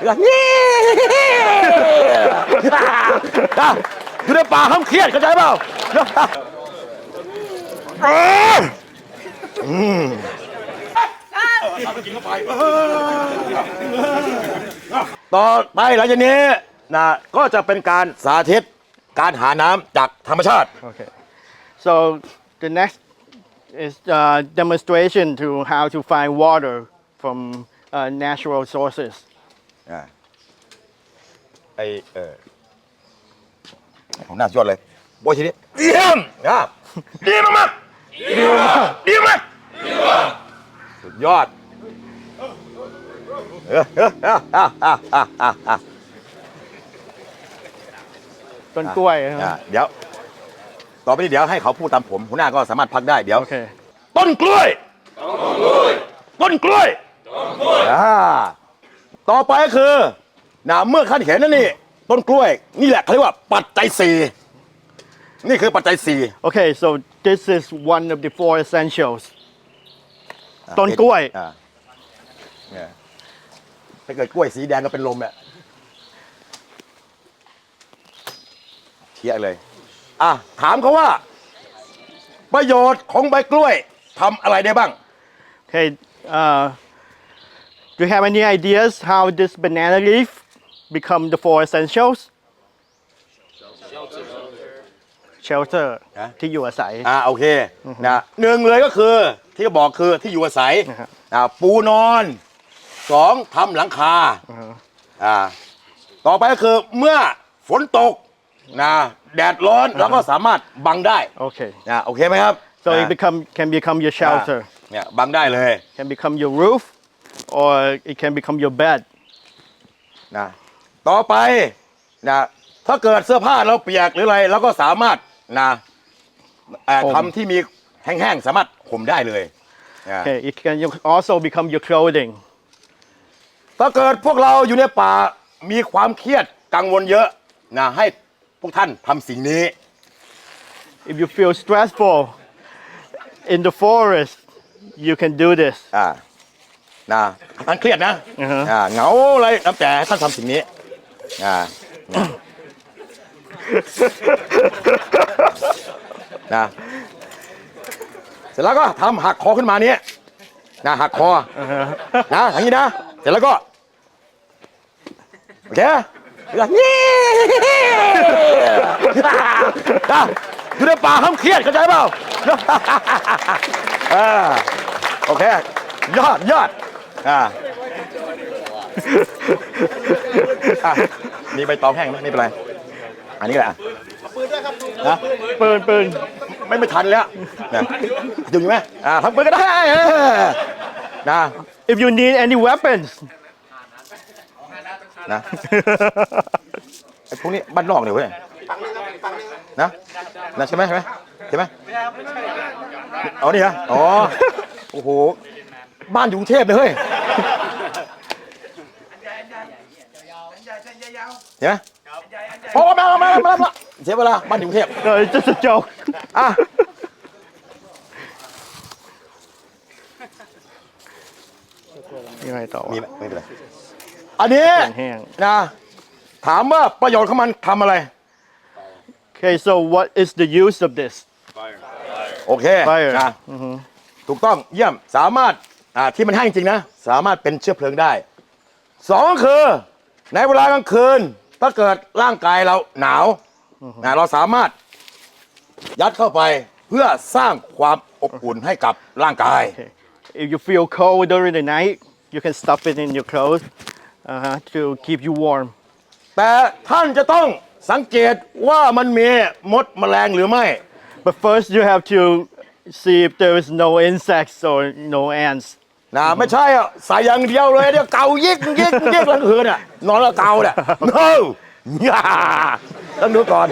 นี่อะอยู่ในป่าห้ามเครียดเข้าใจเปล่าอืมต่อไปหลังจากนี้นะก็จะเป็นการสาธิตการหาน้ำจากธรรมชาติ Okay. So the next is uh, demonstration to how to find water from uh, natural sources. อ่าไอเออผมน่าสุดยอดเลยโบยทีนี้เยี่ยมอะดีมากมากดีมากดีมากสุดยอดเออเออเอออะอะอะอะอะต้นกล้วยนะคอะรับเดี๋ยว ต่อไปนี้เดี๋ยวให้เขาพูดตามผมหัวหน้าก็สามารถพักได้เดี๋ยว โอเค ต้นกล้วย ต้นกล้วยอ่า ต่อไปก็คือนะเมื่อท่านเห็นนั่นนี่ต้นกล้วย นี่แหละเขาเรียกว่าปัจจัยสี่นี่คือปัจจัยสี่ Okay, so this is one of the four essentials. ต้นกล้วย อ่าเนี่ยถ้าเกิดกล้วยสีแดงก็เป็นลมแหละเทียเลย อะ ถามเขาว่า ประโยชน์ของใบกล้วยทำอะไรได้บ้าง Okay, uh, do you have any ideas how this banana leaf become the four essentials? Shelter ฮะ ที่อยู่อาศัย อ่าโอเคนะหนึ่งเลยก็คือที่บอกคือที่อยู่อาศัยนะครับ อ่าปูนอนสองทำหลังคาอ่าต่อไปก็คือเมื่อฝนตกนะแดดร้อนเราก็สามารถบังได้ Okay, นะโอเคไหมครับ so อ่า it become can become your อ่า shelter, เนี่ยบังได้เลย can become your roof, or it can become your bed. นะต่อไปนะถ้าเกิดเสื้อผ้าเราเปียกหรืออะไรเราก็สามารถนะเอ่อห่ม ทำที่มีแห้งๆสามารถห่มได้เลยนะ Okay, it can also become your clothing. ถ้าเกิดพวกเราอยู่ในป่ามีความเครียดกังวลเยอะนะให้พวกท่านทำสิ่งนี้ If you feel stressful in the forest, you can do this. อ่า นะท่านเครียดนะอือฮะ อ่าเหงาอะไรน้ำแต่ให้ท่านทำสิ่งนี้อ่านะเสร็จแล้วก็ทำหักคอขึ้นมาเนี้ยนะหักคอ นะอย่างนี้นะ เสร็จแล้วก็ โอเคนี่นะอยู่ในป่าห้ามเครียดเข้าใจเปล่าอ่าโอเค ยอดยอด อ่าอะมีใบตองแห้งไหมไม่เป็นไร อันนี้แหละนะปืนปืนไม่ไม่ทันแล้วนะอยู่อยู่ไหมอ่าทำปืนก็ได้เออนะ If you need any weapons, นะไอ้พวกนี้บ้านนอกเนี่ยเว้ยนะนะใช่ไหมใช่ไหมใช่ไหมเอานี่ฮะอ๋อโอ้โห บ้านอยู่กรุงเทพเลยเฮ้ยเห็นไหมพอมามามามามาเสียเวลาบ้านอยู่กรุงเทพ no, it's just a joke. อะ ยังไงต่อวะมีไหมไม่เป็นไรอันนี้แห้ง นะ ถามว่าประโยชน์ของมันทำอะไร Okay, so what is the use of this? โอเค Fire นะ ถูกต้องเยี่ยมสามารถ อ่าที่มันแห้งจริงนะ สามารถเป็นเชื้อเพลิงได้สองก็คือ ในเวลากลางคืน ถ้าเกิดร่างกายเราหนาวนะเราสามารถยัดเข้าไปเพื่อสร้างความอบอุ่นให้กับร่างกาย Okay. If you feel cold during the night, you can stuff it in your clothes uh-huh, to keep you warm. แต่ท่านจะต้องสังเกตว่ามันมีมดแมลงหรือไม่ But first, you have to see if there is no insects or no ants. นะไม่ใช่อะใส่อย่างเดียวเลยเดี๋ยวเกายิกยิกยิกกลางคืนอะนอนแล้วเกาเนี่ย no ย่าต้องดูก่อน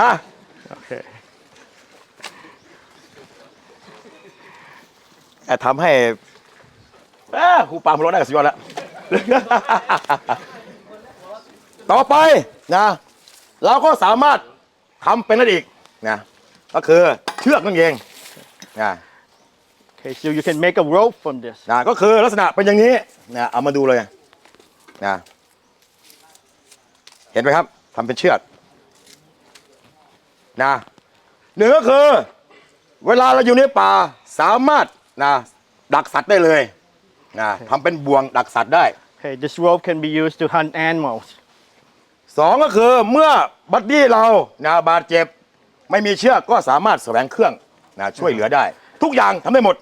นะแต่ทำให้เออครูปามหัวเราะได้กับสุดยอดแล้ว ต่อไปนะ เราก็สามารถทำเป็นนั่นอีกนะก็คือเชือกนั่นเองนะ Okay, so you can make a rope from this. นะก็คือลักษณะเป็นอย่างนี้นะเอามาดูเลยนะเห็นไหมครับทำเป็นเชือกนะหนึ่งก็คือ เวลาเราอยู่ในป่าสามารถนะดักสัตว์ได้เลยนะทำเป็นบ่วงดักสัตว์ได้ Okay, this rope can be used to hunt animals. สองก็คือเมื่อบัดดี้เรานะบาดเจ็บ ไม่มีเชือกก็สามารถแสวงเครื่องนะช่วยเหลือได้ ทุกอย่างทำได้หมด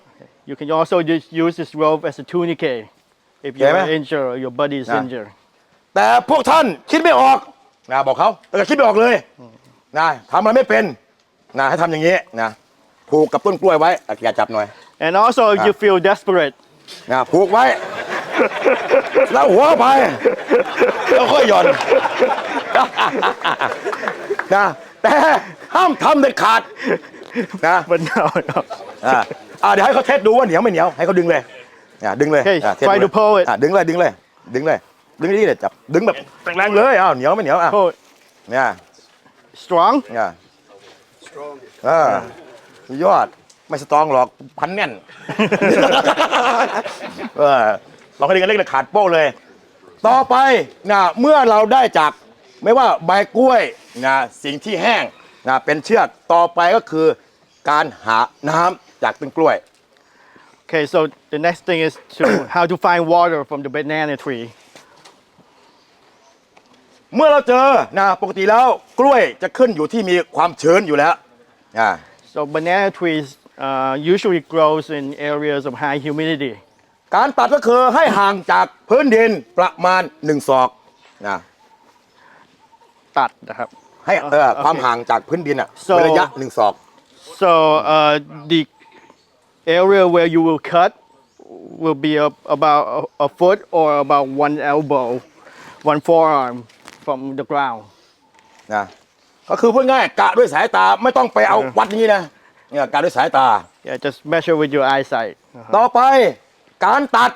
You can also just use this rope as a tourniquet if you're Yeah, man. injured or your buddy is Yeah. injured. แต่พวกท่านคิดไม่ออกนะบอกเขาแต่คิดไม่ออกเลยนะทำอะไรไม่เป็นนะให้ทำอย่างนี้นะผูกกับต้นกล้วยไว้อะอย่าจับหน่อย And also, if you feel desperate, นะผูกไว้ แล้วหัวไปแล้วค่อยหย่อนนะแต่ห้ามทำเด็ดขาดนะ but no, no. อ่า อ่าเดี๋ยวให้เขาเทสดูว่าเหนียวไม่เหนียวให้เขาดึงเลยอ่าดึงเลย Okay, อ่าเทส try ดู to pull it. อ่าดึงเลยดึงเลยดึงเลยดึงนี่เลยจับดึงแบบแรงๆเลยอ้าวเหนียวไม่เหนียวอะ Pull it. เนี่ย Strong? เนี่ยอ่าสุดยอดไม่สตรองหรอกพันแน่น เออเราก็ดึงกันเล็กๆขาดโป้เลย ต่อไปนะเมื่อเราได้จากไม่ว่าใบกล้วยนะสิ่งที่แห้งนะเป็นเชือกต่อไปก็คือการหาน้ำ จากต้นกล้วย Okay, so the next thing is to how to find water from the banana tree. เมื่อเราเจอนะปกติแล้วกล้วยจะขึ้นอยู่ที่มีความชื้นอยู่แล้วอ่า So banana trees uh, usually grows in areas of high humidity. การตัดก็คือให้ห่างจากพื้นดินประมาณหนึ่งศอกนะตัดนะครับ ให้เออโอเคความห่างจากพื้นดินอะ So- เป็นระยะหนึ่งศอก So uh, the area where you will cut will be a, about a, a foot or about one elbow, one forearm from the ground. นะก็คือพูดง่ายๆกะด้วยสายตาไม่ต้องไปเอาวัดอย่างนี้นะเนี่ยกะด้วยสายตา Yeah, just measure with your eyesight. Uh-huh. ต่อไปการตัด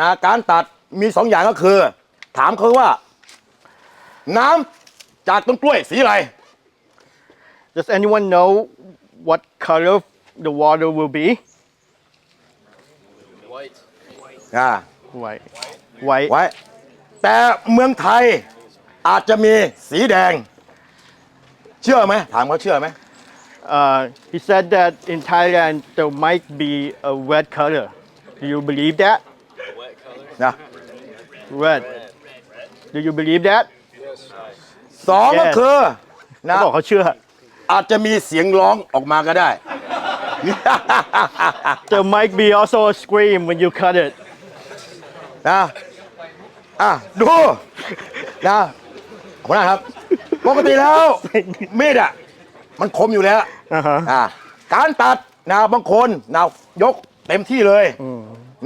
นะการตัดมีสองอย่างก็คือ ถามเขาว่า น้ำจากต้นกล้วยสีอะไร Does anyone know what color the water will be? อ่า White. White. ไว้ แต่เมืองไทยอาจจะมีสีแดง เชื่อไหมถามเขาเชื่อไหม Uh, he said that in Thailand there might be a red color. Do you believe that? นะ Red. Do you believe that? สองก็ Yes คือนะเขาบอกเขาเชื่อ อาจจะมีเสียงร้องออกมาก็ได้ There might be also a scream when you cut it. นะอะดูนะหัวหน้าครับปกติแล้วมีดอะมันคมอยู่แล้วอ่าฮะ อะการตัดนะบางคนนะยกเต็มที่เลย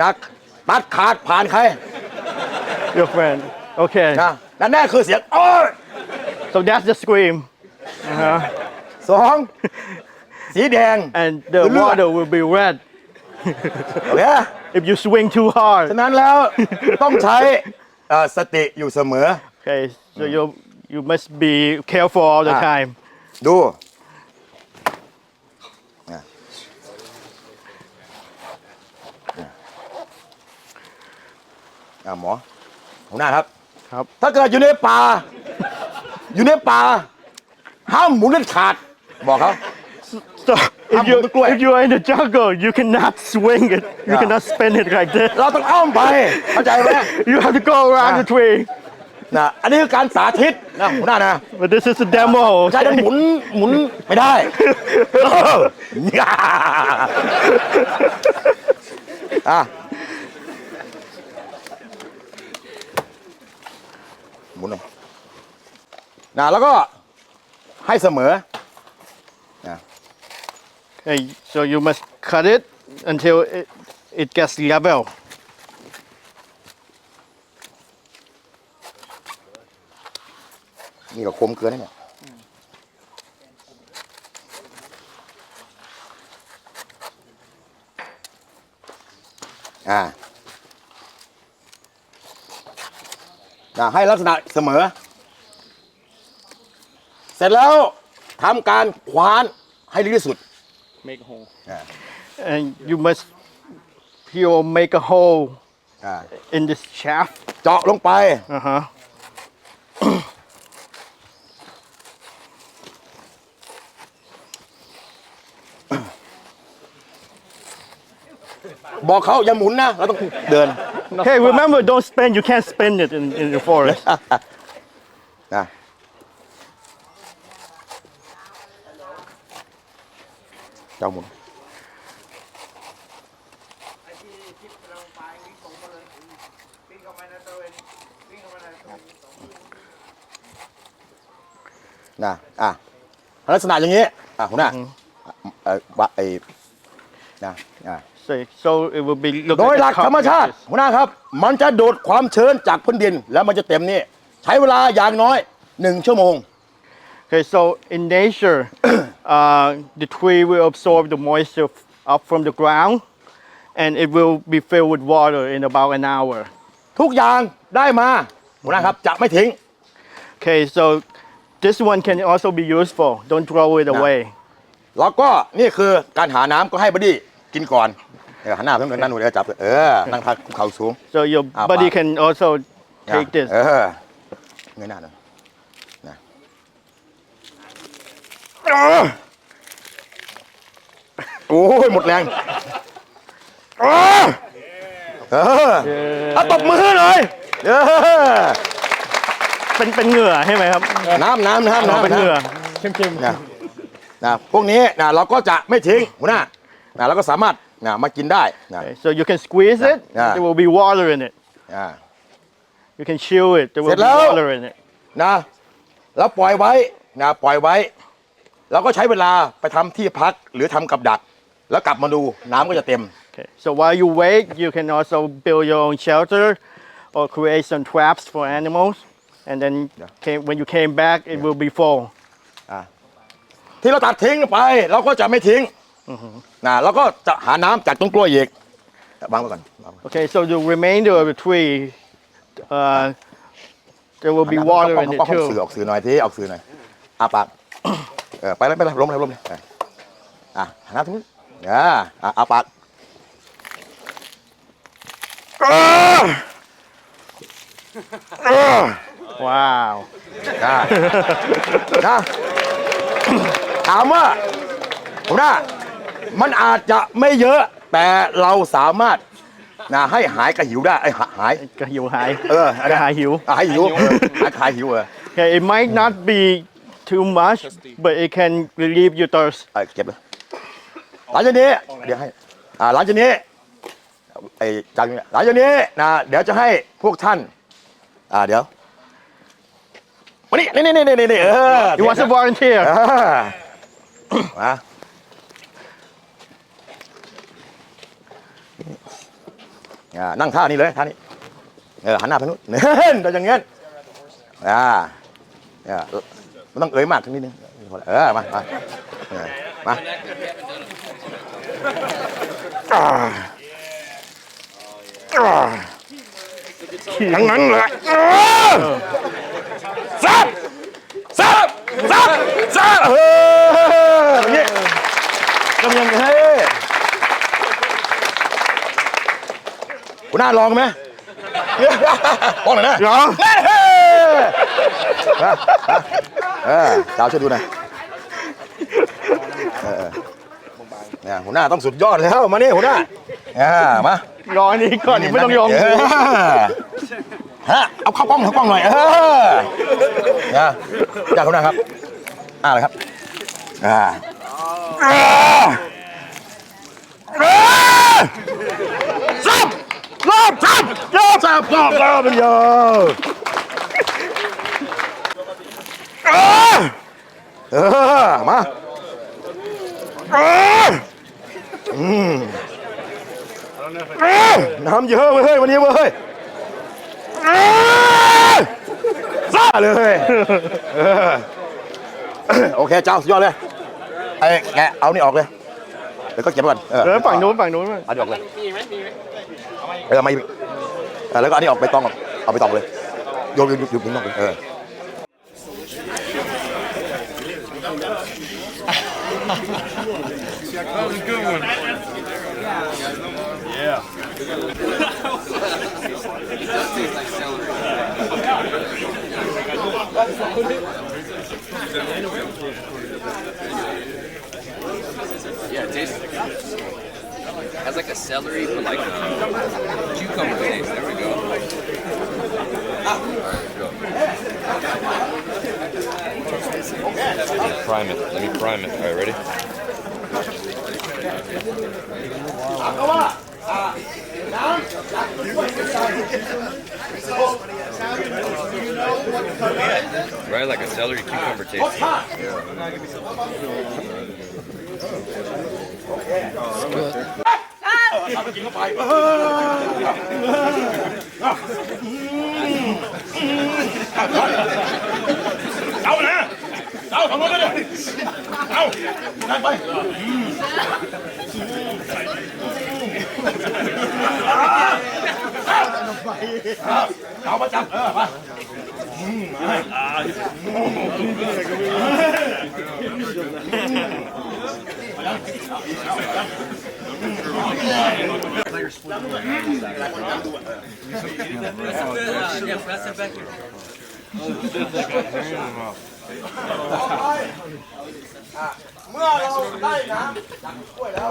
นะตัดขาดผ่านใคร Your friend. Okay. นะนั่นแน่คือเสียงโอ้ย So that's the scream. สอง สีแดง And the Good luck. water will be red โอเค if you swing too hard. ฉะนั้นแล้วต้องใช้เอ่อสติอยู่เสมอ Okay, so you you must be careful all the Ah. time. ดูอะอะหมอหัวหน้าครับ ครับ ถ้าเกิดอยู่ในป่า อยู่ในป่า ห้ามหมุนเด็ดขาด บอกเขา So if I'm you gonna quit. if you are in the jungle, you cannot swing it. You Yeah. cannot spin it like this. เราต้องอ้อมไปเข้าใจไหม You have to go around Ah. the tree. นะอันนี้คือการสาธิตนะหัวหน้านะ But this is a demo. ใช่ดันหมุนหมุนไม่ได้เอออะหมุนหน่อยนะแล้วก็ให้เสมอ Okay, so you must cut it until it, it gets level. นี่ก็คมเกินนะเนี่ยอ่านะให้ลักษณะเสมอ เสร็จแล้วทำการคว้านให้ลึกที่สุด make a hole. Yeah. And you must he'll make a hole Ah. in this shaft เจาะลงไป Uh-huh. เราต้องเดิน Okay. remember don't spend you can't spend it in in the forest นะ เจ้าหมุนนะอะลักษณะอย่างนี้อะหัวหน้าเอ่อวะไอ้นะอะ So, so it will be look โดย like ห a ลัก cup ธรรม like ชาติ this. หัวหน้าครับ มันจะดูดความชื้นจากพื้นดิน แล้วมันจะเต็มนี่ใช้เวลาอย่างน้อยหนึ่งชั่วโมง Okay, so in nature, uh, the tree will absorb the moisture f- up from the ground, and it will be filled with water in about an hour. ทุกอย่างได้มาหัวหน้าครับจะไม่ทิ้ง Okay, so this one can also be useful. Don't throw it away. แล้วก็นี่คือการหาน้ำก็ให้บดดี้กินก่อนเออหันหน้าเพื่อนนั่นหนูเดี๋ยวจับเออนั่งพักคุกเข่าสูง So your Ah, buddy pa. can also นะ take this. เออเงยหน้าหน่อยนะเออ โอ้ยหมดแรงเออเออเอาตบมือหน่อยเออเป็นเป็นเหงื่อใช่ไหมครับน้ำน้ำน้ำอ๋อน้ำเป็นเหงื่อน้ำนะนะพวกนี้นะเราก็จะไม่ทิ้งหัวหน้านะเราก็สามารถนะมากินได้นะ Okay, so you can squeeze it. Yeah. There will be water in it. อ่า You can chew it. There will be เสร็จแล้ว water in it. นะแล้วปล่อยไว้นะปล่อยไว้ เราก็ใช้เวลาไปทำที่พักหรือทำกับดัก แล้วกลับมาดูน้ำก็จะเต็ม Okay, so while you wait, you can also build your own shelter or create some traps for animals. And then Yeah. came, when you came back, it will be full. ที่เราตัดทิ้งไป เราก็จะไม่ทิ้งนะเราก็จะหาน้ำจากต้นกล้วยอีกวางไว้ก่อนวางไว้ Okay, so the remainder of the tree, uh, there will be หันหน้า water เข้า in กล้อง it เข้าสื่อ too. ออกสื่อหน่อยที่ออกสื่อหน่อยอาปาก เออไปแล้วไปแล้วล้มเลยล้มเลยเอออะหันหน้าตรงนี้อ่าอะอาปากอ่าอ่า Wow. นะนะถามว่าผมว่ามันอาจจะไม่เยอะ แต่เราสามารถนะให้หายกระหิวได้ไอ้ยหาหายกระหิวหาย เอออันนั้นกระหายหิวอะหายหิวเออหายหายหิวเออ Okay, it might not be too much, but it can relieve your thirst. เออเก็บเลยหลังจากนี้เดี๋ยวให้อ่าหลังจากนี้ไอ้จังเนี่ยหลังจากนี้นะเดี๋ยวจะให้พวกท่าน อ่าเดี๋ยวมานี่นี่นี่นี่นี่นี่เออ You want to volunteer? เออมาอ่านั่งท่านี้เลยท่านี้เออหันหน้าไปนู้นเน้นแต่อย่างเงี้ยอ่า เนี่ยไม่ต้องเอ่ยมากทั้งนิดนึงเออมามามาอย่าทั้งนั้นแหละเออซับซับซับซับเอออย่างนี้ทำยังไงคุณน่าลองไหมลองหน่อยนะลอง เฮ้เออดาวช่วยดูหน่อยเออเออเนี่ยหัวหน้าต้องสุดยอดแล้วมานี่หัวหน้าอ่ามารออันนี้ก่อนนี่ไม่ต้องยอมเออฮะเอาเข้ากล้องเข้ากล้องหน่อยเออนะจ้าหัวหน้าครับอ่าเลยครับอ่าอ่าอ่าซับรอบซับรอบซับรอบรอบมัน เยอะอ่าเออมาอ่าอืมอ่าน้ำเยอะเว้ยวันนี้เว้ยอ่าซ่าเลยเออโอเคเจ้าสุดยอดเลยไอ้แกะเอานี่ออกเลยเดี๋ยวก็เก็บไว้ก่อนเออเออฝั่งนู้นฝั่งนู้นเอานี่ออกเลยเออไม่เออแล้วก็อันนี้ออกไปตองออกเอาไปตองเลยโยนโยนโยนโยนโยนออกเลยเออ Yeah, it does taste like celery. Yeah, it tastes. Like has like a celery, but like a cucumber taste. There we go. Prime it. Let me prime it. All right, ready? Right, like a celery cucumber รส taste. ชาติเอาไปกิน เข้าไปเอานะเอาทำไมไม่ได้เอาได้ไปเอามาจับเออไปเมื่อเราได้น้ำจากกล้วยแล้ว